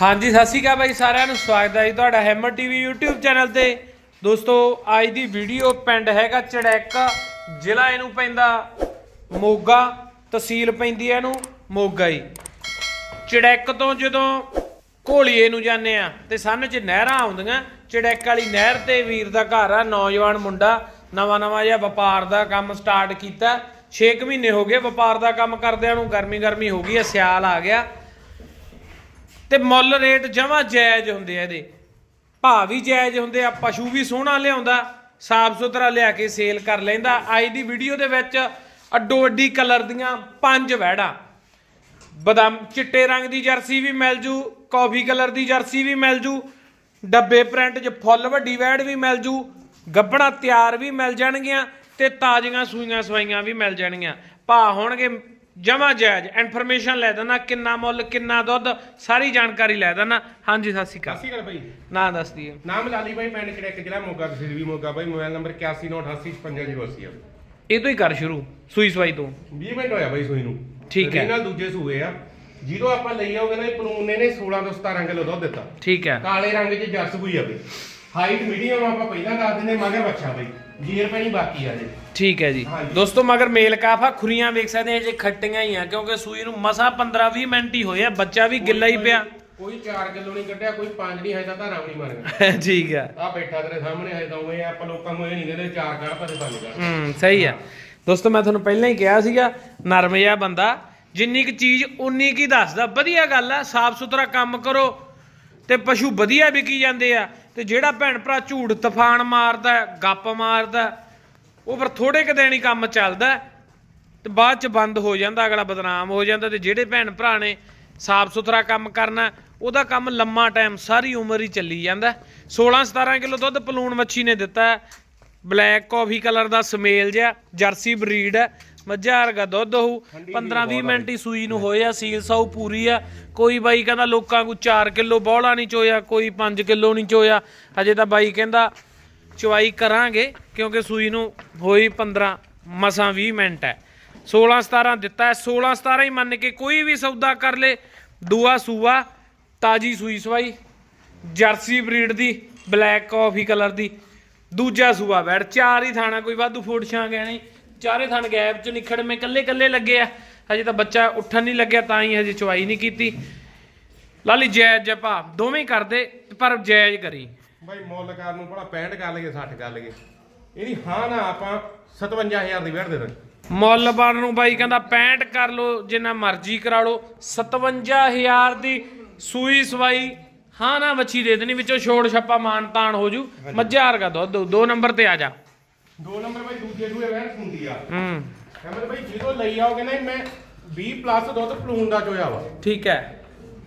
ਹਾਂਜੀ, ਸਤਿ ਸ਼੍ਰੀ ਅਕਾਲ ਬਾਈ ਸਾਰਿਆਂ ਨੂੰ। ਸਵਾਗਤ ਹੈ ਜੀ ਤੁਹਾਡਾ ਹੈਮਰ ਟੀਵੀ YouTube ਚੈਨਲ ਤੇ। ਦੋਸਤੋ, ਅੱਜ ਦੀ ਵੀਡੀਓ ਪਿੰਡ ਹੈਗਾ ਚੜੈਕ। ਜ਼ਿਲ੍ਹਾ ਇਹਨੂੰ ਪੈਂਦਾ ਮੋਗਾ, ਤਹਿਸੀਲ ਪੈਂਦੀ ਹੈ ਇਹਨੂੰ ਮੋਗਾ ਹੀ। ਚੜੈਕ ਤੋਂ ਜਦੋਂ ਘੋਲੀਏ ਨੂੰ ਜਾਂਦੇ ਆ ਤੇ ਸੰਨ ਚ ਨਹਿਰਾਂ ਆਉਂਦੀਆਂ। ਚੜੈਕ ਵਾਲੀ ਨਹਿਰ ਤੇ ਵੀਰ ਦਾ ਘਰ ਆ, ਨੌਜਵਾਨ ਮੁੰਡਾ। ਨਵਾਂ ਨਵਾਂ ਜਿਹਾ ਵਪਾਰ ਦਾ ਕੰਮ ਸਟਾਰਟ ਕੀਤਾ। 6 ਮਹੀਨੇ ਹੋ ਗਏ ਵਪਾਰ ਦਾ ਕੰਮ ਕਰਦਿਆਂ ਨੂੰ। ਗਰਮੀ ਗਰਮੀ ਹੋ ਗਈ ਆ ਸਿਆਲ ਆ ਗਿਆ। ਤੇ ਮੁੱਲ ਰੇਟ ਜਮਾ ਜਾਇਜ਼ ਹੁੰਦੇ ਆ ਇਹਦੇ। ਭਾਅ ਵੀ ਜਾਇਜ਼ ਹੁੰਦੇ ਆ, ਪਸ਼ੂ ਵੀ ਸੋਹਣਾ ਲਿਆਉਂਦਾ, ਸਾਫ਼ ਸੁਥਰਾ ਲਿਆ ਕੇ ਸੇਲ ਕਰ ਲੈਂਦਾ। ਅੱਜ ਦੀ ਵੀਡੀਓ ਦੇ ਵਿੱਚ ਅੱਡੋ ਅੱਡੀ ਕਲਰ ਦੀਆਂ ਪੰਜ ਵਹਿੜਾਂ। ਬਦਾਮ ਚਿੱਟੇ ਰੰਗ ਦੀ ਜਰਸੀ ਵੀ ਮਿਲ ਜੂ, ਕਾਫੀ ਕਲਰ ਦੀ ਜਰਸੀ ਵੀ ਮਿਲ ਜੂ, ਡੱਬੇ ਪ੍ਰਿੰਟ 'ਚ ਫੁੱਲ ਵੱਡੀ ਵੈੜ ਵੀ ਮਿਲ ਜੂ, ਗੱਬਣਾ ਤਿਆਰ ਵੀ ਮਿਲ ਜਾਣਗੀਆਂ ਤੇ ਤਾਜ਼ੀਆਂ ਸੂਈਆਂ ਸਵਾਈਆਂ ਵੀ ਮਿਲ ਜਾਣਗੀਆਂ। ਭਾ ਹੋਣਗੇ ਜਮਾ ਜਾਇਜ਼। ਇਨਫੋਰਮੇਸ਼ਨ ਲੈ ਦੇਣਾ ਕਿੰਨਾ ਮੁੱਲ ਕਿੰਨਾ ਦੁੱਧ ਸਾਰੀ ਜਾਣਕਾਰੀ ਲੈ ਦੇਣਾ ਹਾਂਜੀ ਸਤਿ ਸ਼੍ਰੀ ਅਕਾਲ। ਸਤਿ ਸ਼੍ਰੀ ਅਕਾਲ ਭਾਈ ਨਾਂ ਦੱਸ ਦਈਏ। ਨਾਮ ਲਾਲੀ ਭਾਈ ਪਿੰਡ ਚੜੈਕ ਜ਼ਿਲ੍ਹਾ ਮੋਗਾ ਤਹਿਸੀਲ ਵੀ ਮੋਗਾ ਭਾਈ ਮੋਬਾਈਲ ਨੰਬਰ 8198855080 ਆ। ਇਹ ਤੋਂ ਹੀ ਕਰ ਸ਼ੁਰੂ ਸੂਈ ਸਵਾਈ ਤੋਂ। 20 ਮਿੰਟ ਹੋਇਆ ਭਾਈ ਸੂਈ ਨੂੰ। ਠੀਕ ਹੈ। ਨਾਲ ਦੂਜੇ ਸੂਏ ਆ। ਜਦੋਂ ਆਪਾਂ ਲਈ ਆਓਗੇ ਨਾ ਇਹ ਪਲੂਨ ਨੇ 16 ਤੋਂ 17 ਕਿਲੋ ਦੁੱਧ ਦਿੱਤਾ। ਠੀਕ ਹੈ। ਕਾਲੇ ਰੰਗ 'ਚ ਜਰਸ ਹੋਈ ਆ ਬਈ ਹਾਈਟ ਮੀਡੀਅਮ ਆਪਾਂ ਪਹਿਲਾਂ ਦੱਸ ਦਿੰਦੇ ਮਗਰ ਬੱਚਾ ਬਈ। ਜੀਰ ਪੈਣੀ ਬਾਕੀ ਆ ਜੇ। ਠੀਕ ਹੈ ਜੀ। ਹਾਂਜੀ। ਦੋਸਤੋ ਮਗਰ ਮੇਲ ਕਾਫਾ ਖੁਰੀਆਂ ਵੇਖ ਸਕਦੇ ਆ ਜੇ ਖੱਟੀਆਂ ਹੀ ਆ ਕਿਉਂਕਿ ਸੂਈ ਨੂੰ ਮਸਾ 15 20 ਮਿੰਟ ਹੀ ਹੋਏ ਆ ਬੱਚਾ ਵੀ ਗਿੱਲਾ ਹੀ ਪਿਆ। ਕੋਈ 4 ਕਿਲੋ ਨਹੀਂ ਕੱਢਿਆ ਕੋਈ 5 ਨਹੀਂ ਹੈ ਤਾਂ ਧਾਰਾ ਵੀ ਨਹੀਂ ਮਰ ਗਿਆ ਠੀਕ ਆ। ਆ ਬੈਠਾ ਤੇਰੇ ਸਾਹਮਣੇ ਆਏ ਤਾਂ ਉਵੇਂ ਆਪਾਂ ਲੋਕਾਂ ਨੂੰ ਇਹ ਨਹੀਂ ਕਹਿੰਦੇ 4 ਕਰ ਪਰ 5 ਕਰ। ਹੂੰ ਸਹੀ ਆ। ਦੋਸਤੋ ਮੈਂ ਤੁਹਾਨੂੰ ਪਹਿਲਾਂ ਹੀ ਕਿਹਾ ਸੀਗਾ ਨਰਮ ਜਿਹਾ ਬੰਦਾ ਜਿੰਨੀ ਕੁ ਚੀਜ਼ ਉਨੀ ਕੀ ਦੱਸਦਾ। ਵਧੀਆ ਗੱਲ ਆ ਸਾਫ਼ ਸੁਥਰਾ ਕੰਮ ਕਰੋ ਤੇ ਪਸ਼ੂ ਵਧੀਆ ਵਿਕੀ ਜਾਂਦੇ ਆ। ਤੇ ਜਿਹੜਾ ਭੈਣ ਭਰਾ ਝੂਠ ਤਫਾਨ ਮਾਰਦਾ ਗੱਪ ਮਾਰਦਾ ਉਹ ਫਿਰ ਥੋੜੇ ਕੁ ਦਿਨ ਹੀ ਕੰਮ ਚੱਲਦਾ ਹੈ ਤੇ ਬਾਅਦ ਚ ਬੰਦ ਹੋ ਜਾਂਦਾ, ਅਗਲਾ ਬਦਨਾਮ ਹੋ ਜਾਂਦਾ ਤੇ ਜਿਹੜੇ ਭੈਣ ਭਰਾ ਨੇ ਸਾਫ਼ ਸੁਥਰਾ ਕੰਮ ਕਰਨਾ ਉਹਦਾ ਕੰਮ ਲੰਮਾ ਟਾਈਮ ਸਾਰੀ ਉਮਰ ਹੀ ਚੱਲੀ ਜਾਂਦਾ 16 17 ਕਿਲੋ ਦੁੱਧ ਪਲੂਣ ਮੱਛੀ ਨੇ ਦਿੱਤਾ ਬਲੈਕ ਕਾਫੀ ਕਲਰ ਦਾ ਸਮੇਲ ਜਿਹਾ, ਜਰਸੀ ਬਰੀਡ ਹੈ ਮੱਝਾਂ ਵਰਗਾ ਦੁੱਧ ਹੋਊ 15 20 ਮਿੰਟ ਹੀ ਸੂਈ ਨੂੰ ਹੋਏ ਆ ਸੀਲ ਸਾਊ ਪੂਰੀ ਆ। ਕੋਈ ਬਾਈ ਕਹਿੰਦਾ ਲੋਕਾਂ ਕੋ 4 ਕਿਲੋ ਬੋਲਾ ਨਹੀਂ ਚੋਇਆ ਕੋਈ 5 ਕਿਲੋ ਨਹੀਂ ਚੋਇਆ। ਹਜੇ ਤਾਂ ਬਾਈ ਕਹਿੰਦਾ ਚਵਾਈ ਕਰਾਂਗੇ ਕਿਉਂਕਿ ਸੂਈ ਨੂੰ ਹੋਈ 15 ਮਸਾਂ 20 ਮਿੰਟ ਹੈ। 16 17 ਦਿੱਤਾ ਹੈ 16 17 ਹੀ ਮੰਨ ਕੇ ਕੋਈ ਵੀ ਸੌਦਾ ਕਰ ਲੇ। ਦੂਆ ਸੂਆ ਤਾਜੀ ਸੂਈ ਸਵਾਈ ਜਰਸੀ ਬਰੀਡ ਦੀ ਬਲੈਕ ਕਾਫੀ ਕਲਰ ਦੀ। ਦੂਜਾ ਸੂਆ ਬੈੜ ਚਾਰ ਹੀ ਥਾਣਾ ਕੋਈ ਵਾਧੂ ਫੂਟ ਛਾਂ ਗਿਆ ਨਹੀਂ ਚਾਰੇ ਥਣ ਗੈਪ ਚ ਨਿਖੜਵੇਂ ਕੱਲੇ ਕੱਲੇ ਲੱਗੇ ਆ। ਹਜੇ ਤਾਂ ਬੱਚਾ ਉੱਠਣ ਨਹੀਂ ਲੱਗਿਆ ਤਾਂ ਹੀ ਹਜੇ ਚਵਾਈ ਨਹੀਂ ਕੀਤੀ। ਲਾਲੀ ਜਾਇਜ਼ ਜਪਾ ਦੋਵੇਂ ਕਰਦੇ ਪਰ ਜਾਇਜ਼ ਕਰੀ। ਭਾਈ ਮੁੱਲ ਨੂੰ ਭਲਾ 65 ਕਰ ਲਈਏ 60 ਕਰ ਲਈਏ। ਇਹਦੀ ਹਾਂ ਨਾ ਆਪਾਂ 57000 ਦੀ ਵੇੜ ਦੇ ਦਾਂਗੇ। ਮੁੱਲ ਬਣ ਨੂੰ ਬਾਈ ਕਹਿੰਦਾ 65 ਕਰ ਲੋ ਜਿੰਨਾ ਮਰਜ਼ੀ ਕਰਾ ਲੋ 57000 ਦੀ ਸੂਈ ਸਵਾਈ ਹਾਂ ਨਾ ਵੱਛੀ ਦੇ ਦੇਣੀ ਵਿੱਚੋਂ ਛੋੜ ਛੱਪਾ ਮਾਨ ਤਾਨ ਹੋ ਜੂ। ਮੱਝਾਂ ਵਰਗਾ ਦੁੱਧ। ਦੋ ਨੰਬਰ ਤੇ ਆ ਜਾ। ਦੋ ਨੰਬਰ ਭਾਈ ਦੂਜੇ ਸੂਏ ਵੇੜ ਹੁੰਦੀ ਆ। ਹੂੰ। ਕਹਿੰਦੇ ਭਾਈ ਜਦੋਂ ਲਈ ਆਓਗੇ ਨਾ ਮੈਂ 20 ਪਲੱਸ ਦੁੱਧ ਪਲੂਨ ਦਾ ਚੋਇਆ ਵਾ। ਠੀਕ ਹੈ।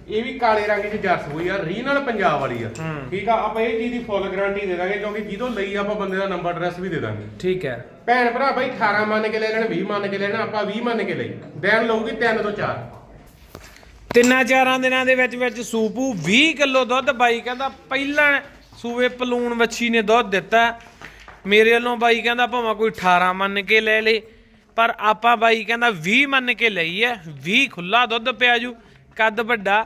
ਇਹ ਵੀ ਕਾਲੇ ਰੰਗ ਦੀ ਜਰਸ ਹੋਈ ਆ ਰੀਨਲ ਪੰਜਾਬ ਵਾਲੀ ਆ। ਠੀਕ ਆ ਆਪਾਂ ਇਹ ਚੀਜ਼ ਦੀ ਫੁੱਲ ਗਾਰੰਟੀ ਦੇ ਦਾਂਗੇ ਕਿਉਂਕਿ ਜਦੋਂ ਲਈ ਆਪਾਂ ਬੰਦੇ ਦਾ ਨੰਬਰ ਐਡਰੈਸ ਵੀ ਦੇ ਦਾਂਗੇ। ਠੀਕ ਹੈ। ਭੈਣ ਭਰਾ ਭਾਈ 18 ਮੰਨ ਕੇ ਲੈ ਲੈਣ 20 ਮੰਨ ਕੇ ਲੈਣ ਆਪਾਂ 20 ਮੰਨ ਕੇ ਲਈ। ਦੇਣ ਲਊਗੀ 3 ਤੋਂ 4 ਤਿੰਨਾਂ ਚਾਰਾਂ ਦਿਨਾਂ ਦੇ ਵਿੱਚ ਵਿੱਚ ਸੂਪੂ 20 ਕਿਲੋ ਦੁੱਧ ਬਾਈ ਕਹਿੰਦਾ ਪਹਿਲਾਂ ਸੂਵੇ ਪਲੂਣ ਵੱਛੀ ਨੇ ਦੁੱਧ ਦਿੱਤਾ। ਮੇਰੇ ਵੱਲੋਂ ਬਾਈ ਕਹਿੰਦਾ ਭਾਵੇਂ ਕੋਈ 18 ਮੰਨ ਕੇ ਲੈ ਲੇ ਪਰ ਆਪਾਂ ਬਾਈ ਕਹਿੰਦਾ 20 ਮੰਨ ਕੇ ਲਈ ਐ 20 ਖੁੱਲਾ ਦੁੱਧ ਪਿਆ ਜੂ ਕੱਦ ਵੱਡਾ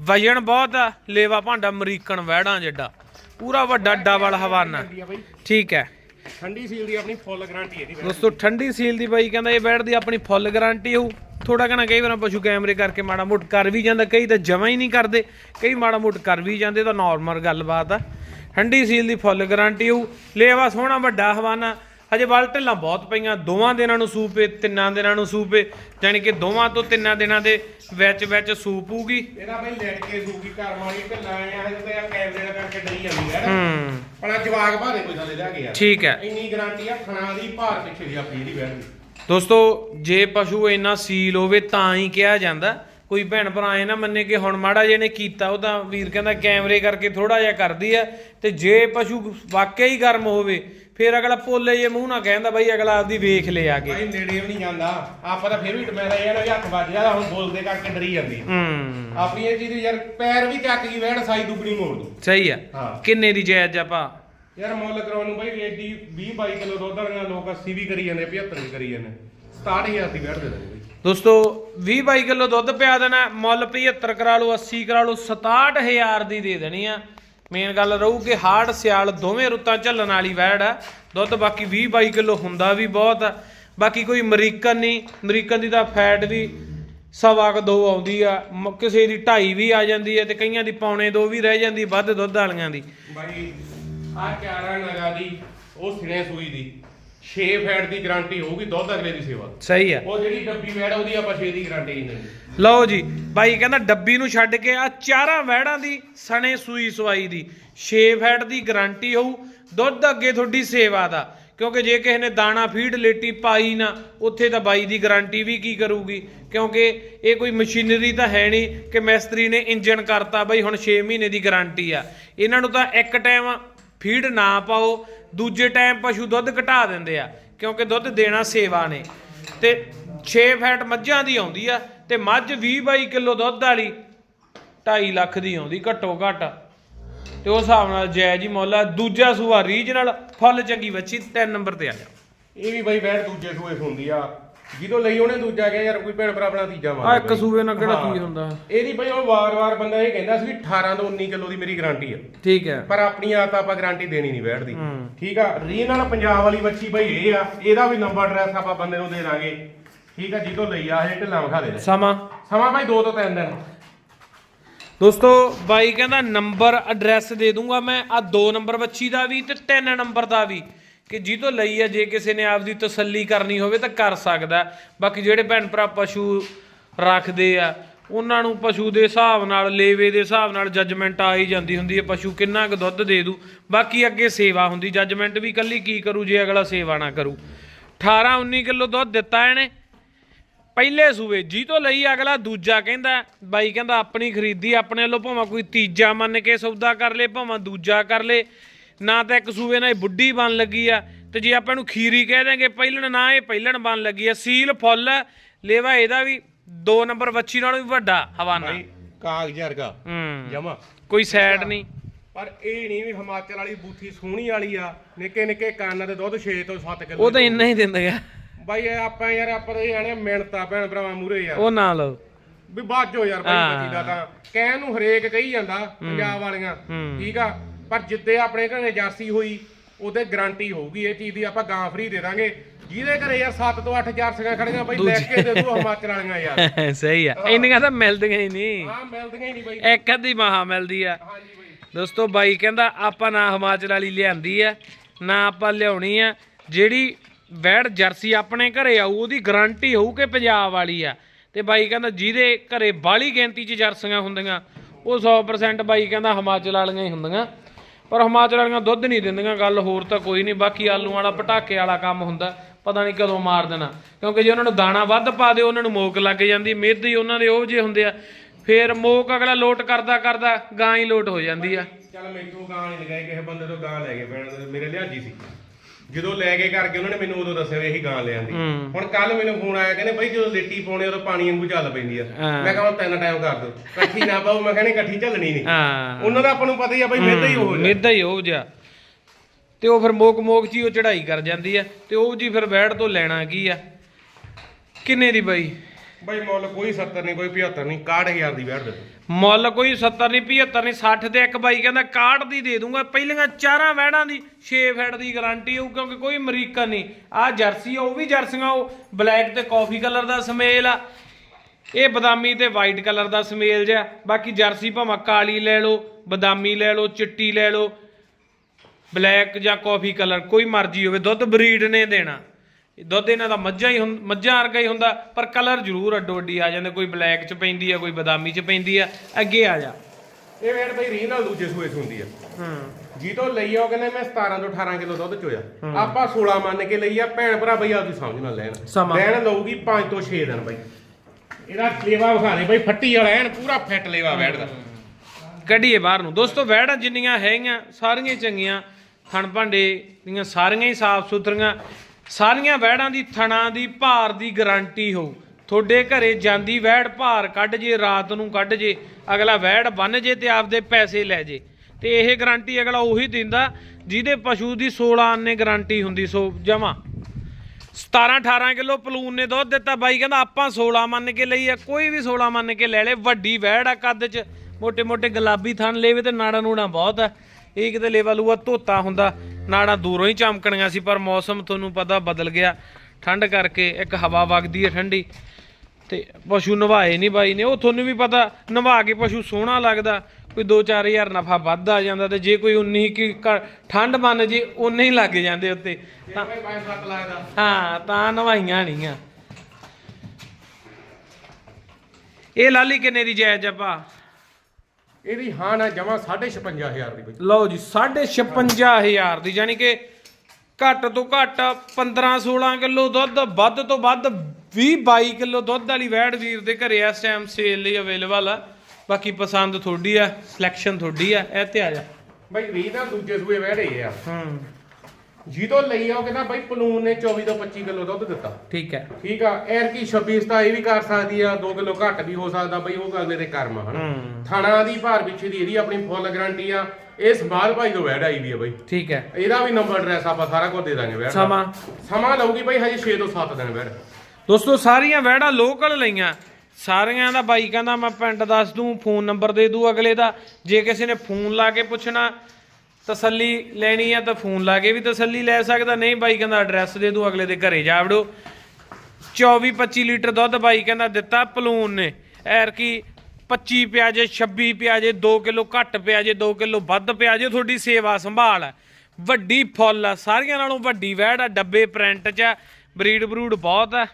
ਵਜਨ ਬਹੁਤ ਆ ਲੇਵਾ ਭਾਂਡਾ ਅਮਰੀਕਨ ਵਹਿੜਾਂ ਜਿੱਡਾ ਪੂਰਾ ਵੱਡਾ ਡਬਲ ਹਵਾਨਾ। ਠੀਕ ਹੈ। ਠੰਡੀ ਸੀਲ ਦੀ ਆਪਣੀ ਫੁੱਲ ਗਾਰੰਟੀ ਇਹਦੀ ਦੋਸਤੋ ਠੰਡੀ ਸੀਲ ਦੀ ਬਾਈ ਕਹਿੰਦਾ ਇਹ ਬੈਡ ਦੀ ਆਪਣੀ ਫੁੱਲ ਗਾਰੰਟੀ ਹੋਊ। ਥੋੜਾ ਕਹਣਾ ਕਈ ਵਾਰ ਪਸ਼ੂ ਕੈਮਰੇ ਕਰਕੇ ਮਾੜਾ ਮੋਟ ਕਰ ਵੀ ਜਾਂਦਾ ਕਈ ਤਾਂ ਜਮਾ ਹੀ ਨਹੀਂ ਕਰਦੇ ਕਈ ਮਾੜਾ ਮੋਟ ਕਰ ਵੀ ਜਾਂਦੇ ਤਾਂ ਨਾਰਮਲ ਗੱਲਬਾਤ ਆ। ਠੰਡੀ ਸੀਲ ਦੀ ਫੁੱਲ ਗਾਰੰਟੀ ਹੋਊ। ਲੇਵਾ ਸੋਹਣਾ ਵੱਡਾ ਹਵਾਨਾ। ਹਜੇ ਵੱਲ ਢਿੱਲਾਂ ਬਹੁਤ ਪਈਆਂ ਦੋਵਾਂ ਦਿਨਾਂ ਨੂੰ ਸੂਪੇ ਤਿੰਨਾਂ ਦਿਨਾਂ ਨੂੰ ਸੂਪੇ ਯਾਨੀ ਕਿ ਦੋਵਾਂ ਤੋਂ ਤਿੰਨਾਂ ਦਿਨਾਂ ਦੇ ਵਿੱਚ ਵਿੱਚ ਸੂਪ ਹੋਊਗੀ। ਇਹਦਾ ਭਾਈ ਲੈਟ ਕੇ ਦੂਗੀ ਘਰ ਵਾਲੀ ਕਿ ਲਾਏ ਆ ਤੇ ਆ ਕੈਮਰੇ ਦਾ ਕਰਕੇ ਡਰੀ ਜਾਂਦੀ ਹੈ ਹੂੰ। ਪਰ ਜਵਾਗ ਭਾਰੇ ਕੋਈ ਥੱਲੇ ਜਾ ਗਿਆ ਠੀਕ ਹੈ। ਇੰਨੀ ਗਾਰੰਟੀ ਆ ਖਣਾ ਦੀ ਭਾਰ ਪਿੱਛੇ ਦੀ ਆਪਣੀ ਜਿਹੜੀ ਦੋਸਤੋ ਜੇ ਪਸ਼ੂ ਇੰਨਾ ਸੀਲ ਹੋਵੇ ਤਾਂ ਹੀ ਕਿਹਾ ਜਾਂਦਾ। ਕੋਈ ਭੈਣ ਭਰਾ ਐ ਨਾ ਮੰਨੇ ਕਿ ਹੁਣ ਮਾੜਾ ਜਿਹੇ ਨੇ ਕੀਤਾ ਉਹ ਤਾਂ ਵੀਰ ਕਹਿੰਦਾ ਕੈਮਰੇ ਕਰਕੇ ਥੋੜਾ ਜਿਹਾ ਕਰਦੀ ਐ ਤੇ ਜੇ ਪਸ਼ੂ ਵਾਕਿਆ ਹੀ ਗਰਮ ਹੋਵੇ ਫਿਰ ਅਗਲਾ ਪੋਲੇ ਜੇ ਮੂੰਹ ਨਾ ਕਹਿੰਦਾ ਬਾਈ ਅਗਲਾ ਆਪਦੀ ਵੇਖ ਲੈ ਆ ਕੇ। ਭਾਈ ਨੇੜੇ ਵੀ ਨਹੀਂ ਜਾਂਦਾ। ਆਪਾਂ ਤਾਂ ਫਿਰ ਵੀ ਤਾਂ ਯਾਰ ਹੱਥ ਵੱਜ ਜਾਂਦਾ ਹੁਣ ਬੋਲਦੇ ਕਰਕੇ ਡਰੀ ਜਾਂਦੀ ਹੂੰ। ਆਪਣੀ ਇਹ ਚੀਜ਼ ਯਾਰ ਪੈਰ ਵੀ ਚੱਕ ਗਈ ਵੈਣ ਸਾਈ ਦੁਗਣੀ ਮੋੜ ਦੂ ਸਹੀ ਆ। ਹਾਂ। ਕਿੰਨੇ ਦੀ ਜਾਇਜ਼ ਆਪਾਂ ਯਾਰ ਮੁੱਲ ਕਰਾਉਣ ਨੂੰ ਭਾਈ ਏਡੀ 20 22 ਕਿਲੋ ਦੁੱਧ ਵਾਲੀਆਂ ਲੋਕ 80 ਵੀ ਕਰੀ ਜਾਂਦੇ 75 ਵੀ ਕਰੀ ਜਾਂਦੇ। 67000 ਦੀ ਵੈਣ ਦੇ ਦਾਂਗੇ ਭਾਈ ਦੋਸਤੋ 20 22 ਕਿਲੋ ਦੁੱਧ ਪਿਆ ਦੇਣਾ ਹੈ। ਮੁੱਲ 75 ਕਰਾ ਲਓ 80 ਕਰਾ ਲਓ 67000 ਦੀ ਦੇ ਦੇਣੀ ਆ। ਮੇਨ ਗੱਲ ਰਹੂ ਕਿ ਹਾਰਡ ਸਿਆਲ ਦੋਵੇਂ ਰੁੱਤਾਂ ਝੱਲਣ ਵਾਲੀ ਵੈੜ ਆ। ਦੁੱਧ ਬਾਕੀ 20 22 ਕਿਲੋ ਹੁੰਦਾ ਵੀ ਬਹੁਤ ਆ। ਬਾਕੀ ਕੋਈ ਅਮਰੀਕਨ ਨਹੀਂ, ਅਮਰੀਕਨ ਦੀ ਤਾਂ ਫੈਟ ਵੀ ਸਵਾ ਕੁ ਦੋ ਆਉਂਦੀ ਆ। ਕਿਸੇ ਦੀ ਢਾਈ ਵੀ ਆ ਜਾਂਦੀ ਹੈ ਤੇ ਕਈਆਂ ਦੀ ਪੌਣੇ ਦੋ ਵੀ ਰਹਿ ਜਾਂਦੀ ਵੱਧ ਦੁੱਧ ਵਾਲੀਆਂ ਦੀ। ਬਾਈ ਆ ਚਾਰਾਂ ਨਗਾ ਦੀ, ਉਹ ਸਿਣੇ ਸੂਈ ਦੀ। 6 ਫੈਟ ਦੀ ਗਾਰੰਟੀ ਹੋਊਗੀ ਦੁੱਧ ਅਗਲੇ ਦੀ ਸੇਵਾ। ਸਹੀ ਆ ਉਹ ਜਿਹੜੀ ਡੱਬੀ ਵੈੜ ਉਹਦੀ ਆਪਾਂ 6 ਦੀ ਗਾਰੰਟੀ ਨਹੀਂ ਦਿੰਦੇ। ਲਓ ਜੀ ਬਾਈ ਕਹਿੰਦਾ ਡੱਬੀ ਨੂੰ ਛੱਡ ਕੇ ਆ ਚਾਰਾਂ ਵਹਿੜਾਂ ਦੀ ਸਣੇ ਸੂਈ ਸਵਾਈ ਦੀ। 6 ਫੈਟ ਦੀ ਗਾਰੰਟੀ ਹੋਊ ਦੁੱਧ ਅੱਗੇ ਤੁਹਾਡੀ ਸੇਵਾ ਦਾ। ਕਿਉਂਕਿ ਜੇ ਕਿਸੇ ਨੇ ਦਾਣਾ ਫੀਡ ਲੇਟੀ ਪਾਈ ਨਾ ਉੱਥੇ ਤਾਂ ਬਾਈ ਦੀ ਗਾਰੰਟੀ ਵੀ ਕੀ ਕਰੂਗੀ? ਕਿਉਂਕਿ ਇਹ ਕੋਈ ਮਸ਼ੀਨਰੀ ਤਾਂ ਹੈ ਨਹੀਂ ਕਿ ਮਿਸਤਰੀ ਨੇ ਇੰਜਨ ਕਰਤਾ ਬਾਈ ਹੁਣ 6 ਮਹੀਨੇ ਦੀ ਗਾਰੰਟੀ ਆ। ਇਹਨਾਂ ਨੂੰ ਤਾਂ ਇੱਕ ਟਾਈਮ ਫੀਡ ਨਾ ਪਾਓ, ਦੂਜੇ ਟਾਈਮ ਪਸ਼ੂ ਦੁੱਧ ਘਟਾ ਦਿੰਦੇ ਆ, ਕਿਉਂਕਿ ਦੁੱਧ ਦੇਣਾ ਸੇਵਾ ਨੇ। ਤੇ 6 ਫੈਟ ਮੱਝਾਂ ਦੀ ਆਉਂਦੀ ਆ, ਤੇ ਮੱਝ 20 22 ਕਿਲੋ ਦੁੱਧ ਵਾਲੀ 2.5 ਲੱਖ ਦੀ ਆਉਂਦੀ, ਘੱਟੋ ਘੱਟ। ਤੇ ਉਸ ਹਿਸਾਬ ਨਾਲ ਜੈ ਜੀ ਮੁੱਲ ਦੂਜਾ ਸੂਆ ਰੀਜਨਲ, ਫੁੱਲ ਚੰਗੀ ਵੱਛੀ 3 ਨੰਬਰ ਤੇ ਆ ਜਾ। ਇਹ ਵੀ ਬਾਈ ਵੈੜ ਦੂਜੇ ਸੂਏ ਹੁੰਦੀ ਆ। ਜਦੋਂ ਲਈ ਉਹਨੇ ਦੂਜਾ ਗਿਆ ਯਾਰ ਕੋਈ ਭੈਣ ਭਰਾ ਆਪਣਾ ਤੀਜਾ ਮਾਰ ਆ ਇੱਕ ਸੂਏ ਨਾਲ ਕਿਹੜਾ ਹਾਂ। ਕੀ ਹੁੰਦਾ? ਇਹਦੀ ਬਾਈ ਉਹ ਵਾਰ-ਵਾਰ ਬੰਦਾ ਇਹ ਕਹਿੰਦਾ ਸੀ ਵੀ 18 ਤੋਂ 19 ਕਿਲੋ ਦੀ ਮੇਰੀ ਗਾਰੰਟੀ ਆ। ਠੀਕ ਹੈ। ਪਰ ਆਪਣੀ ਆਤ ਆਪਾਂ ਗਾਰੰਟੀ ਦੇਣੀ ਨਹੀਂ ਬੈਠਦੀ। ਹੂੰ। ਠੀਕ ਆ? ਰੀਜਨਲ ਪੰਜਾਬ ਵਾਲੀ ਬੱਚੀ ਬਈ ਇਹ ਆ ਇਹਦਾ ਵੀ ਨੰਬਰ ਐਡਰੈਸ ਆਪਾਂ ਬੰਦੇ ਨੂੰ ਦੇ ਦਾਂਗੇ। ਠੀਕ ਆ? ਜਿੱਦੋਂ ਲਈ ਆ ਇਹ ਢਿੱਲਾ ਵਿਖਾ ਦੇ ਸਮਾਂ? ਸਮਾਂ ਭਾਈ 2 ਤੋਂ 3 ਦਿਨ। ਦੋਸਤੋ ਬਾਈ ਕਹਿੰਦਾ ਨੰਬਰ ਐਡਰੈਸ ਦੇ ਦੂੰਗਾ ਮੈਂ। ਆ 2 ਨੰਬਰ ਬੱਚੀ ਦਾ ਵੀ ਤੇ 3 ਨੰਬਰ ਦਾ ਵੀ। ਕਿ ਜੀ ਤੋਂ ਲਈ ਆ, ਜੇ ਕਿਸੇ ਨੇ ਆਪਦੀ ਤਸੱਲੀ ਕਰਨੀ ਹੋਵੇ ਤਾਂ ਕਰ ਸਕਦਾ। ਬਾਕੀ ਜਿਹੜੇ ਭੈਣ ਭਰਾ ਪਸ਼ੂ ਰੱਖਦੇ ਆ, ਉਹਨਾਂ ਨੂੰ ਪਸ਼ੂ ਦੇ ਹਿਸਾਬ ਨਾਲ, ਲੇਵੇ ਦੇ ਹਿਸਾਬ ਨਾਲ ਜੱਜਮੈਂਟ ਆ ਹੀ ਜਾਂਦੀ ਹੁੰਦੀ ਹੈ ਪਸ਼ੂ ਕਿੰਨਾ ਕੁ ਦੁੱਧ ਦੇ ਦੂ। ਬਾਕੀ ਅੱਗੇ ਸੇਵਾ ਹੁੰਦੀ ਜੱਜਮੈਂਟ ਵੀ ਕੱਲੀ ਕੀ ਕਰੂ ਜੇ ਅਗਲਾ ਸੇਵਾ ਨਾ ਕਰੂ। 18 19 ਕਿਲੋ ਦੁੱਧ ਦਿੱਤਾ ਇਹਨੇ। ਪਹਿਲੇ ਸੂਏ, ਜੀ ਤੋਂ ਲਈ ਅਗਲਾ ਦੂਜਾ ਕਹਿੰਦਾ, ਬਾਈ ਕਹਿੰਦਾ ਆਪਣੀ ਖਰੀਦੀ, ਆਪਣੇ ਵੱਲੋਂ ਭਾਵੇਂ ਕੋਈ ਤੀਜਾ ਮੰਨ ਕੇ ਸੌਦਾ ਕਰ ਲੇ, ਭਾਵੇਂ ਦੂਜਾ ਕਰ ਲੇ। ਨਾ ਤਾਂ ਇੱਕ ਸੂਏ ਨਾਲ ਇਹ ਬੁੱਢੀ ਬਣ ਲੱਗੀ ਆ। ਤੇ ਜੇ ਆਪਾਂ ਨੂੰ ਖੀਰੀ ਕਹਿ ਦਾਂਗੇ ਪਹਿਲਣ ਨਾ ਇਹ ਪਹਿਲਣ ਬਣ ਲੱਗੀ ਆ। ਸੀਲ ਫੁੱਲ ਲੇਵਾ ਇਹਦਾ ਵੀ 2 ਨੰਬਰ ਬੱਚੀ ਨਾਲੋਂ ਵੀ ਵੱਡਾ ਹਵਾਨਾ। ਭਾਈ ਕਾਗਜ਼ ਵਰਗਾ। ਹੂੰ। ਜਮਾ। ਕੋਈ ਸਾਈਡ ਨਹੀਂ। ਪਰ ਇਹ ਨਹੀਂ ਵੀ ਹਿਮਾਚਲ ਵਾਲੀ ਬੂਥੀ ਸੋਹਣੀ ਵਾਲੀ ਆ। ਨਿੱਕੇ ਨਿੱਕੇ ਕੰਨ ਦੇ ਦੁੱਧ 6 ਤੋਂ 7 ਕਿਲੋ ਉਹ ਤਾਂ ਇੰਨਾ ਹੀ ਦਿੰਦਾ ਆ। ਬਾਈ ਇਹ ਆਪਾਂ ਯਾਰ ਆਪਾਂ ਇਹ ਆਣੇ ਮਿਹਨਤਾਂ ਭੈਣ ਭਰਾਵਾਂ ਮੂਰੇ ਯਾਰ। ਉਹ ਨਾ ਲਓ। ਵੀ ਬਾਜੋ ਯਾਰ ਬਾਈ ਹਾਂ। ਦਾ ਤਾਂ। ਕਹਿਣ ਨੂੰ ਹਰੇਕ ਕਹੀ ਜਾਂਦਾ ਪੰਜਾਬ ਵਾਲੀਆਂ। ਠੀਕ ਆ? ਪਰ ਜਿੱਦੇ ਆਪਣੇ ਘਰੇ ਜਰਸੀ ਹੋਈ ਉਹਦੇ ਗਾਰੰਟੀ ਹੋਊਗੀ ਇਹ ਚੀਜ਼ ਦੀ ਆਪਾਂ ਗਾਂ ਫਰੀ ਦੇ ਦਾਂਗੇ। ਜਿਹਦੇ ਘਰੇ ਯਾਰ 7 ਤੋਂ 8 ਜਰਸੀਆਂ ਖੜੀਆਂ ਬਾਈ ਲੈ ਕੇ ਦੇ ਦੂ ਹਿਮਾਚਲ ਵਾਲੀਆਂ ਯਾਰ। ਸਹੀ ਆ। ਇੰਨੀਆਂ ਤਾਂ ਮਿਲਦੀਆਂ ਹੀ ਨਹੀਂ। ਹਾਂ ਮਿਲਦੀਆਂ ਹੀ ਨਹੀਂ ਬਾਈ। ਇੱਕ ਅੱਧੀ ਮਹਾ ਮਿਲਦੀ ਆ। ਹਾਂਜੀ ਬਾਈ। ਦੋਸਤੋ ਬਾਈ ਕਹਿੰਦਾ ਆਪਾਂ ਨਾ ਹਿਮਾਚਲ ਵਾਲੀ ਲਿਆਂਦੀ ਆ ਨਾ ਆਪਾਂ ਲਿਆਉਣੀ ਆ। ਜਿਹੜੀ ਵੈੜ ਜਰਸੀ ਆਪਣੇ ਘਰੇ ਆਊ ਉਹਦੀ ਗਾਰੰਟੀ ਹੋਊ ਕਿ ਪੰਜਾਬ ਵਾਲੀ ਆ। ਤੇ ਬਾਈ ਕਹਿੰਦਾ ਜਿਹਦੇ ਘਰੇ ਬਾਲੀ ਗਿਣਤੀ 'ਚ ਜਰਸੀਆਂ ਹੁੰਦੀਆਂ ਉਹ 100% ਬਾਈ ਕਹਿੰਦਾ ਹਿਮਾਚਲ ਵਾਲੀਆਂ ਹੀ ਹੁੰਦੀਆਂ। ਪਰ ਹਿਮਾਚਲ ਵਾਲੀਆਂ ਦੁੱਧ ਨਹੀਂ ਦਿੰਦੀਆਂ, ਗੱਲ ਹੋਰ ਤਾਂ ਕੋਈ ਨਹੀਂ, ਬਾਕੀ ਆਲੂ ਵਾਲਾ, ਪਟਾਕੇ ਵਾਲਾ ਕੰਮ ਹੁੰਦਾ, ਪਤਾ ਨਹੀਂ ਕਦੋਂ ਮਾਰ ਦੇਣਾ। ਕਿਉਂਕਿ ਜੇ ਉਹਨਾਂ ਨੂੰ ਦਾਣਾ ਵੱਧ ਪਾ ਦਿਓ, ਉਹਨਾਂ ਨੂੰ ਮੋਕ ਲੱਗ ਜਾਂਦੀ ਮਿੱਧ ਹੀ ਉਹਨਾਂ ਦੇ ਉਹ ਜੇ ਹੁੰਦੇ ਆ। ਫੇਰ ਮੋਕ ਅਗਲਾ ਲੋਟ ਕਰਦਾ ਕਰਦਾ ਗਾਂ ਹੀ ਲੋਟ ਹੋ ਜਾਂਦੀ ਆ। ਚੱਲ ਮੈਥੋਂ ਗਾਂ ਨਹੀਂ ਲਗਾਈ, ਕਿਸੇ ਬੰਦੇ ਤੋਂ ਗਾਂ ਲੈ ਕੇ ਪੈਣ, ਮੇਰੇ ਲਿਆਜੀ ਸੀ। ਜਦੋਂ ਲੈ ਕੇ ਕਰਕੇ ਉਹਨਾਂ ਨੇ ਮੈਨੂੰ ਉਦੋਂ ਦੱਸਿਆ ਵੀ ਇਹੀ ਗਾਂ ਲੈ ਆਂਦੀ ਹੂੰ। ਹੁਣ ਕੱਲ ਮੈਨੂੰ ਫੋਨ ਆਇਆ ਕਹਿੰਦੇ ਬਾਈ ਜਦੋਂ ਲਿੱਟੀ ਪਾਉਣੇ ਉਦੋਂ ਪਾਣੀ ਵਾਂਗੂ ਚੱਲ ਪੈਂਦੀ ਆ। ਹਾਂ। ਮੈਂ ਕਹਾਂ ਤਿੰਨ ਟਾਈਮ ਕਰ ਦੋ ਇਕੱਠੀ ਨਾ ਪਾਓ ਮੈਂ ਕਹਿੰਦਾ ਇਕੱਠੀ ਚੱਲਣੀ ਨਹੀਂ। ਹਾਂ। ਉਹਨਾਂ ਦਾ ਆਪਾਂ ਨੂੰ ਪਤਾ ਹੀ ਆ ਬਾਈ ਮਿਹਦਾ ਹੀ ਉਹ ਜਿਹਾ। ਮਿੱਧਾ ਹੀ ਉਹ ਜਿਹਾ। ਤੇ ਉਹ ਫਿਰ ਮੋਕ ਮੋਕ ਜੀ ਉਹ ਚੜਾਈ ਕਰ ਜਾਂਦੀ ਆ ਤੇ ਉਹ ਜੀ ਫਿਰ ਬੈੜ ਤੋਂ ਲੈਣਾ ਕੀ ਆ? ਕਿੰਨੇ ਦੀ ਬਾਈ? ਬਾਈ ਮੁੱਲ ਕੋਈ 70 ਨਹੀਂ, ਕੋਈ 75 ਨਹੀਂ 61000 ਦੀ ਬੈਠ ਦੇ ਮੁੱਲ ਕੋਈ 70 ਨਹੀਂ 75 ਨਹੀਂ 60 ਤੇ ਇੱਕ ਬਾਈ ਕਹਿੰਦਾ 61 ਦੀ ਦੇ ਦੂੰਗਾ। ਪਹਿਲੀਆਂ ਚਾਰਾਂ ਵਹਿੜਾਂ ਦੀ 6 ਫੈਟ ਦੀ ਗਾਰੰਟੀ ਹੋਊ, ਕਿਉਂਕਿ ਕੋਈ ਅਮਰੀਕਨ ਨਹੀਂ। ਆ ਜਰਸੀ ਆ, ਉਹ ਵੀ ਜਰਸੀਆਂ, ਉਹ ਬਲੈਕ ਤੇ ਕਾਫੀ ਕਲਰ ਦਾ ਸਮੇਲ ਆ। ਇਹ ਬਦਾਮੀ ਤੇ ਵਾਈਟ ਕਲਰ ਦਾ ਸਮੇਲ ਜਿਹਾ। ਬਾਕੀ ਜਰਸੀ ਭਾਵੇਂ ਕਾਲੀ ਲੈ ਲਓ, ਬਦਾਮੀ ਲੈ ਲਓ, ਚਿੱਟੀ ਲੈ ਲਓ ਬਲੈਕ ਜਾਂ ਕਾਫੀ ਕਲਰ ਕੋਈ ਮਰਜ਼ੀ ਹੋਵੇ, ਦੁੱਧ ਬਰੀਡ ਨੇ ਦੇਣਾ। ਦੁੱਧ ਇਹਨਾਂ ਦਾ ਮੱਝਾਂ ਹੀ ਹੁੰ- ਮੱਝਾਂ ਵਰਗਾ ਹੀ ਹੁੰਦਾ ਪਰ ਕਲਰ ਜ਼ਰੂਰ ਅੱਡੋ ਅੱਡੀ ਆ ਜਾਂਦੇ ਕੋਈ ਬਲੈਕ ਚ ਪੈਂਦੀ ਆ ਕੋਈ ਬਦਾਮੀ ਚ ਪੈਂਦੀ ਆ ਅੱਗੇ ਆ ਜਾ। ਇਹ ਵੇੜ ਬਾਈ ਰੀਨ ਨਾਲ ਦੂਜੇ ਸੂਏ 'ਚ ਹੁੰਦੀ ਆ। ਹੂੰ। ਜੀ ਤੋਂ ਲਈ ਆ ਉਹ ਕਹਿੰਦੇ ਮੈਂ 17 ਤੋਂ 18 ਕਿਲੋ ਦੁੱਧ ਚੋਇਆ। ਆਪਾਂ 16 ਮੰਨ ਕੇ ਲਈ ਆ ਭੈਣ ਭਰਾ ਬਈ ਆਪਦੀ ਸਮਝ ਨਾਲ ਲੈਣ। ਲੈਣ ਲਊਗੀ 5 ਤੋਂ 6 ਦਿਨ ਬਾਈ। ਇਹਦਾ ਲੇਵਾ ਵਿਖਾ ਦੇ ਬਾਈ ਫੱਟੀ ਵਾਲਾ ਐਨ ਪੂਰਾ ਫਿੱਟ ਲੇਵਾ ਬੈਠਦਾ। ਕੱਢੀਏ ਬਾਹਰ ਨੂੰ। ਦੋਸਤੋ ਵੈੜਾਂ ਜਿੰਨੀਆਂ ਹੈਗੀਆਂ ਸਾਰੀਆਂ ਚੰਗੀਆਂ। ਥਣ ਭਾਂਡੇ ਦੀਆਂ ਸਾਰੀਆਂ ਹੀ ਸਾਫ਼ ਸੁਥਰੀਆਂ ਸਾਰੀਆਂ ਵਹਿੜਾਂ ਦੀ ਥਣਾ ਦੀ ਭਾਰ ਦੀ ਗਾਰੰਟੀ ਹੋ। ਤੁਹਾਡੇ ਘਰੇ ਜਾਂਦੀ ਵਹਿੜ ਭਾਰ ਕੱਢ ਜੇ, ਰਾਤ ਨੂੰ ਕੱਢ ਜੇ, ਅਗਲਾ ਵਹਿੜ ਬੰਨ ਜੇ ਤੇ ਆਪਦੇ ਪੈਸੇ ਲੈ ਜੇ। ਤੇ ਇਹ ਗਾਰੰਟੀ ਅਗਲਾ ਉਹੀ ਦਿੰਦਾ ਜਿਹਦੇ ਪਸ਼ੂ ਦੀ 16 ਆਨੇ ਗਾਰੰਟੀ ਹੁੰਦੀ ਸੋ ਜਮਾ। 17 18 ਕਿਲੋ ਪਲੂਨ ਨੇ ਦੁੱਧ ਦਿੱਤਾ ਬਾਈ, ਕਹਿੰਦਾ ਆਪਾਂ 16 ਮੰਨ ਕੇ ਲਈ ਆ, ਕੋਈ ਵੀ 16 ਮੰਨ ਕੇ ਲੈ ਲੈ, ਵੱਡੀ ਵਹਿੜ ਆ ਕੱਦ 'ਚ ਮੋٹے ਮੋٹے ਗੁਲਾਬੀ ਥਣ ਲੈਵੇ ਤੇ ਨਾੜਾ ਨੂੜਾ ਬਹੁਤ ਆ। ਇਹ ਕਿਤੇ ਲੇਵਾ ਲੂਆ ਧੋਤਾ ਹੁੰਦਾ। ਨਾੜਾ ਦੂਰੋਂ ਹੀ ਚਮਕਣੀਆਂ ਸੀ ਪਰ ਮੌਸਮ ਤੁਹਾਨੂੰ ਪਤਾ ਬਦਲ ਗਿਆ। ਠੰਡ ਕਰਕੇ ਇੱਕ ਹਵਾ ਵਗਦੀ ਹੈ ਠੰਡੀ। ਤੇ ਪਸ਼ੂ ਨਵਾਏ ਨਹੀਂ ਬਾਈ ਨੇ। ਉਹ ਤੁਹਾਨੂੰ ਵੀ ਪਤਾ ਨਵਾ ਕੇ ਪਸ਼ੂ ਸੋਹਣਾ ਲੱਗਦਾ। ਕੋਈ 2-4000 ਨਫਾ ਵੱਧ ਆ ਜਾਂਦਾ ਤੇ ਜੇ ਕੋਈ 19 ਕੀ ਠੰਡ ਮੰਨ ਜੇ ਉਨੇ ਹੀ ਲੱਗ ਜਾਂਦੇ ਉੱਤੇ। ਤਾਂ ਭਾਈ 5-7 ਲੱਗਦਾ। ਹਾਂ ਤਾਂ ਨਵਾਈਆਂ ਨਹੀਂ ਆ ਇਹ ਲਾਲੀ ਕਿੰਨੇ ਦੀ ਜਾਇਜ਼ ਆਪਾ ਇਹਦੀ ਹਾਂ ਨਾ ਜਮਾ 55000 ਦੀ ਬਈ। ਲਓ ਜੀ 56500 ਦੀ ਯਾਨੀ ਕਿ ਘੱਟ ਤੋਂ ਘੱਟ 15 16 ਕਿਲੋ ਦੁੱਧ ਵੱਧ ਤੋਂ ਵੱਧ 20 22 ਕਿਲੋ ਦੁੱਧ ਵਾਲੀ ਵੈੜ ਵੀਰ ਦੇ ਘਰੇ ਇਸ ਟਾਈਮ ਸੇਲ ਲਈ ਅਵੇਲੇਬਲ ਆ। ਬਾਕੀ ਪਸੰਦ ਤੁਹਾਡੀ ਆ ਸਿਲੈਕਸ਼ਨ ਤੁਹਾਡੀ ਆ ਇਹ ਤੇ ਆ ਜਾ। ਬਈ ਰੀ ਨਾ ਦੂਜੇ ਸੂਏ ਵਹਿੜੇ ਆ। ਹੂੰ। ਜਿਹਤੋਂ ਲਈ ਆ ਉਹ ਕਹਿੰਦਾ ਬਈ ਪਲੂਨ ਨੇ 24 ਤੋਂ 25 ਕਿਲੋ ਦੁੱਧ ਦਿੱਤਾ। ਠੀਕ ਹੈ। ਠੀਕ ਆ ਐਰ ਕੀ 26 27 ਵੀ ਕਰ ਸਕਦੀ ਆ 2 ਕਿਲੋ ਘੱਟ ਵੀ ਹੋ ਸਕਦਾ ਬਈ ਉਹ ਅਗਲੇ ਦੇ ਕਰਮ ਹਨਾ? ਥਾਣਾ ਦੀ ਭਾਰ ਪਿੱਛੇ ਦੀ ਇਹਦੀ ਆਪਣੀ ਫੁੱਲ ਗਾਰੰਟੀ ਆ ਇਹ ਸਮਾਲ ਭਾਈ ਤੋਂ ਵਹਿੜ ਆਈ ਵੀ ਆ ਬਈ। ਠੀਕ ਹੈ। ਇਹਦਾ ਵੀ ਨੰਬਰ ਐਡਰੈਸ ਆਪਾਂ ਸਾਰਾ ਕੁਝ ਦੇ ਦਾਂਗੇ ਦਾ। ਸਮਾਂ। ਸਮਾਂ ਲਊਗੀ ਬਈ ਹਜੇ 6 ਤੋਂ 7 ਦਿਨ ਵਹਿੜ ਦੋਸਤੋ ਸਾਰੀਆਂ ਵੈੜਾਂ ਲੋਕਲ ਲਈਆਂ। ਸਾਰਿਆਂ ਦਾ ਬਾਈ ਕਹਿੰਦਾ ਮੈਂ ਪਿੰਡ ਦੱਸ ਦੂੰ ਫੋਨ ਨੰਬਰ ਦੇ ਦੂੰ ਅਗਲੇ ਦਾ। ਜੇ ਕਿਸੇ ਨੇ ਫੋਨ ਲਾ ਕੇ ਪੁੱਛਣਾ ਤਸੱਲੀ ਲੈਣੀ ਆ ਤਾਂ ਫੋਨ ਲਾ ਕੇ ਵੀ ਤਸੱਲੀ ਲੈ ਸਕਦਾ ਨਹੀਂ ਬਾਈ ਕਹਿੰਦਾ ਐਡਰੈਸ ਦੇ ਦੂ ਅਗਲੇ ਦੇ ਘਰੇ ਜਾ ਵੜੋ। 24 25 ਲੀਟਰ ਦੁੱਧ ਬਾਈ ਕਹਿੰਦਾ ਦਿੱਤਾ ਪਲੂਨ ਨੇ। ਐਰ ਕੀ 25 ਪਿਆਜੇ 26 ਪਿਆਜੇ 2 ਕਿਲੋ ਘੱਟ ਪਿਆ ਜੇ 2 ਕਿਲੋ ਵੱਧ ਪਿਆ ਜੇ ਤੁਹਾਡੀ ਸੇਵਾ ਸੰਭਾਲ ਹੈ ਵੱਡੀ ਫੁੱਲ ਆ ਸਾਰੀਆਂ ਨਾਲੋਂ ਵੱਡੀ ਵੈੜ ਆ ਡੱਬੇ ਪ੍ਰਿੰਟ 'ਚ ਬਰੀਡ ਬਰੂਡ ਬਹੁਤ ਆ।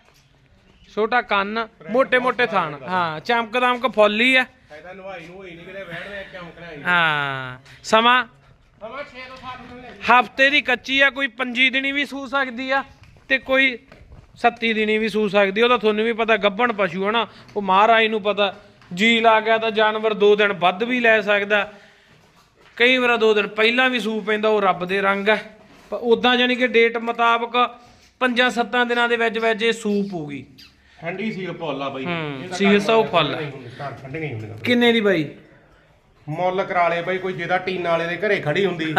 ਛੋਟਾ ਕੰਨ ਮੋਟੇ ਮੋਟੇ ਥਾਨ ਹਾਂ ਚਮਕਦਾਮਕ ਫੁੱਲ ਹੀ ਆ। ਹਾਂ ਸਮਾਂ ਹਫ਼ਤੇ ਦੀ ਕੱਚੀ ਆ ਕੋਈ 25 ਦਿਨੀ ਵੀ ਸੂ ਸਕਦੀ ਆ ਤੇ ਕੋਈ 37 ਦਿਨੀ ਵੀ ਸੂ ਸਕਦੀ ਉਹਦਾ ਤੁਹਾਨੂੰ ਵੀ ਪਤਾ ਗੱਭਣ ਪਸ਼ੂ ਹਨਾ ਉਹ ਮਹਾਰਾਜ ਨੂੰ ਪਤਾ। ਜੀ ਲਾ ਗਿਆ ਤਾਂ ਜਾਨਵਰ 2 ਦਿਨ ਵੱਧ ਵੀ ਲੈ ਸਕਦਾ। ਕਈ ਵਾਰ 2 ਦਿਨ ਪਹਿਲਾਂ ਵੀ ਸੂ ਪੈਂਦਾ ਉਹ ਰੱਬ ਦੇ ਰੰਗ ਆ। ਪਰ ਉਦਾਂ ਜਾਨੀ ਕਿ ਡੇਟ ਮੁਤਾਬਕ 5-7 ਦਿਨਾਂ ਦੇ ਵਿੱਚ ਵਿੱਚ ਇਹ ਸੂਪ ਹੋਊਗੀ ਠੰਡੀ ਸੀਲ ਪੋਲਾ ਬਈ। ਹੂੰ, ਤਾਂ ਸੀਲ ਸੌ ਫੁੱਲ। ਠੰਡੀਆਂ ਹੀ ਹੁੰਦੀਆਂ ਕਿੰਨੇ ਦੀ ਬਾਈ? ਮੁੱਲ ਕਰਾ ਲੇ ਬਈ ਕੋਈ ਜਿਹਦਾ ਟੀਨਾ ਵਾਲੇ ਦੇ ਘਰੇ ਖੜੀ ਹੁੰਦੀ।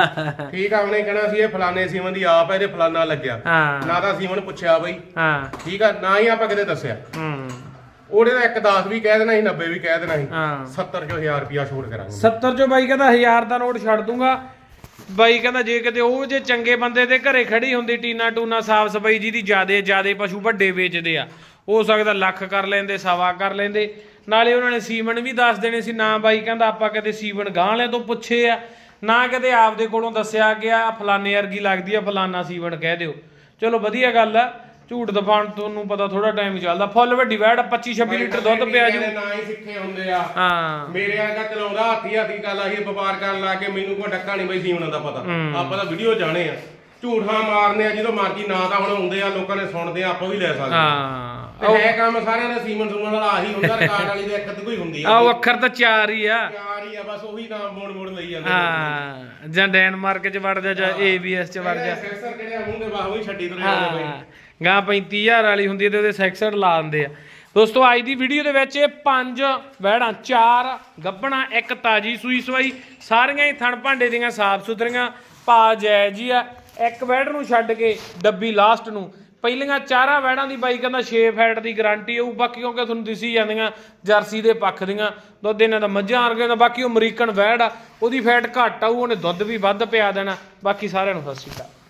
ਠੀਕ ਆ ਉਹਨੇ ਕਹਿਣਾ ਸੀ ਇਹ ਫਲਾਣੇ ਸੀਮਨ ਦੀ ਆਪ ਹੈ ਇਹਦੇ ਫਲਾਣਾ ਲੱਗਿਆ। ਹਾਂ। ਨਾ ਤਾਂ ਸੀਮਨ ਪੁੱਛਿਆ ਬਈ। ਹਾਂ। ਠੀਕ ਆ ਨਾ ਹੀ ਆਪਾਂ ਕਿਤੇ ਦੱਸਿਆ। ਹੂੰ। ਉਹਦੇ ਦਾ ਇੱਕ 10 ਵੀ ਕਹਿ ਦੇਣਾ ਸੀ 90 ਵੀ ਕਹਿ ਦੇਣਾ ਸੀ। ਹਾਂ। 70 ਚੋਂ 1000 ਰੁਪਿਆ ਛੋੜ ਕਰਾਂਗੇ। 70 ਚੋਂ ਬਾਈ ਕਹਿੰਦਾ 1000 ਦਾ ਨੋਟ ਛੱਡ ਦੂੰਗਾ। ਬਾਈ ਕਹਿੰਦਾ ਜੇ ਕਿਤੇ ਉਹ ਜੇ ਚੰਗੇ ਬੰਦੇ ਦੇ ਘਰੇ ਖੜੀ ਹੁੰਦੀ ਟੀਨਾ ਟੂਨਾ ਸਾਫ਼ ਸਫ਼ਾਈ ਜਿਹਦੀ ਜਿਆਦੇ ਜਿਆਦੇ ਪਸ਼ੂ ਵੱਡੇ ਵੇਚਦੇ ਆ। ਹੋ ਸਕਦਾ ਲੱਖ ਕਰ ਲੈਂਦੇ ਸਵਾ ਕਰ ਲੈਂਦੇ। ਨਾਲੇ ਉਹਨਾਂ ਨੇ ਸੀਮਨ ਵੀ ਦੱਸ ਦੇਣੇ ਸੀ ਨਾ ਬਾਈ ਕਹਿੰਦਾ ਆਪਾਂ ਕਦੇ ਸੀਮਨ ਗਾਂ ਵਾਲਿਆਂ ਤੋਂ ਪੁੱਛੇ ਆ ਨਾ ਕਦੇ ਆਪਦੇ ਕੋਲੋਂ ਦੱਸਿਆ ਗਿਆ ਫਲਾਣੇ ਵਰਗੀ ਲੱਗਦੀ ਆ ਫਲਾਨਾ ਸੀਮਨ ਕਹਿ ਦਿਓ। ਚਲੋ ਵਧੀਆ ਗੱਲ ਆ ਝੂਠ ਦਫਾਣ ਤੁਹਾਨੂੰ ਪਤਾ ਥੋੜਾ ਟਾਈਮ ਚੱਲਦਾ। ਫੁੱਲ ਵੱਡੀ ਵੈੜ 25 26 ਲੀਟਰ ਦੁੱਧ ਪਿਆ ਜੂ। ਨਾ ਹੀ ਸਿੱਖੇ ਹੁੰਦੇ ਆ। ਹਾਂ। ਮੇਰੇ ਵਰਗਾ ਚਲਾਉਂਦਾ ਹਾਥੀ ਹਾਥੀ ਗੱਲ ਆਹੀ ਵਪਾਰ ਕਰਨ ਲਾ ਕੇ ਮੈਨੂੰ ਕੋਈ ਡੱਕਾ ਨਹੀਂ ਬਈ ਸੀਮਨ ਦਾ ਪਤਾ। ਆਪਾਂ ਤਾਂ ਵੀਡੀਓ ਜਾਣੇ ਆ। ਝੂਠਾਂ ਮਾਰਨੇ ਆ ਜਦੋਂ ਮਰਜ਼ੀ ਨਾ ਤਾਂ ਹੁਣ ਹੁੰਦੇ ਆ ਲੋਕਾਂ ਨੇ ਸੁਣਦੇ ਆ ਆਪਾਂ ਵੀ ਲੈ ਸਕਦੇ ਆ। ਹਾਂ। ਤੇ ਹੈ ਕੰਮ ਸਾਰਿਆਂ ਦਾ ਸੀਮਨ ਸੁਮਨ ਵਾਲਾ ਆਹੀ ਹੁੰਦਾ ਰਿਕਾਰਡ ਵਾਲੀ ਦੇ ਇੱਕ ਅੱਧ ਕੋਈ ਹੁੰਦੀ ਆ। ਆਹ ਅੱਖਰ ਤਾਂ ਚਾਰ ਹੀ ਆ। ਪਿਆਰ ਹੀ ਆ ਬਸ ਉਹੀ ਨਾਮ ਮੋੜ ਮੋੜ ਲਈ ਜਾਂਦੇ ਹਾਂ ਜਾਂ ਡੈਨਮਾਰਕ ਚ ਵੜ ਜਾ ਜਾਂ ਏਬੀਐਸ ਚ ਵੜ ਜਾ। ਸੈਂਸਰ ਕਿਹੜੇ ਆ ਮੂੰਹ ਦੇ ਬਾਹੂ ਹੀ ਛੱਡੀ ਤੁਰੇ ਜਾਂਦੇ ਬਈ। ਹਾਂ ਗਾਂ 35000 ਵਾਲੀ ਹੁੰਦੀ ਹੈ ਤੇ ਉਹਦੇ ਸੈਕਸਰ ਲਾ ਦਿੰਦੇ ਆ। ਦੋਸਤੋ ਅੱਜ ਦੀ ਵੀਡੀਓ ਦੇ ਵਿੱਚ ਇਹ ਪੰਜ ਵਹਿੜਾਂ ਚਾਰ ਗੱਬਣਾ ਇੱਕ ਤਾਜੀ ਸੂਈ ਸਵਾਈ ਸਾਰੀਆਂ ਹੀ ਥਣ ਭਾਂਡੇ ਦੀਆਂ ਸਾਫ਼ ਸੁਥਰੀਆਂ ਪਾ ਜਾਇਜ਼ ਹੀ ਆ ਇੱਕ ਵਹਿੜ ਨੂੰ ਛੱਡ ਕੇ ਡੱਬੀ ਲਾਸਟ ਨੂੰ। ਪਹਿਲੀਆਂ ਚਾਰਾਂ ਵੈੜਾਂ ਦੀ ਬਾਈ ਕਹਿੰਦਾ 6 ਫੈਟ ਦੀ ਗਾਰੰਟੀ ਹੋਊ ਬਾਕੀ ਕਿਉਂਕਿ ਤੁਹਾਨੂੰ ਦਿਸੀ ਜਾਂਦੀਆਂ, ਜਰਸੀ ਦੇ ਪੱਖ ਦੀਆਂ, ਦੁੱਧ ਇਹਨਾਂ ਦਾ ਮੱਝਾਂ ਵਰਗੇ ਦਾ, ਬਾਕੀ ਉਹ ਅਮਰੀਕਨ ਵਹਿੜ ਆ, ਉਹਦੀ ਫੈਟ ਘੱਟ ਆਊ, ਉਹਨੇ ਦੁੱਧ ਵੀ ਵੱਧ ਪਿਆ ਦੇਣਾ, ਬਾਕੀ ਸਾਰਿਆਂ ਨੂੰ ਸਤਿ ਸ਼੍ਰੀ ਅਕਾਲ।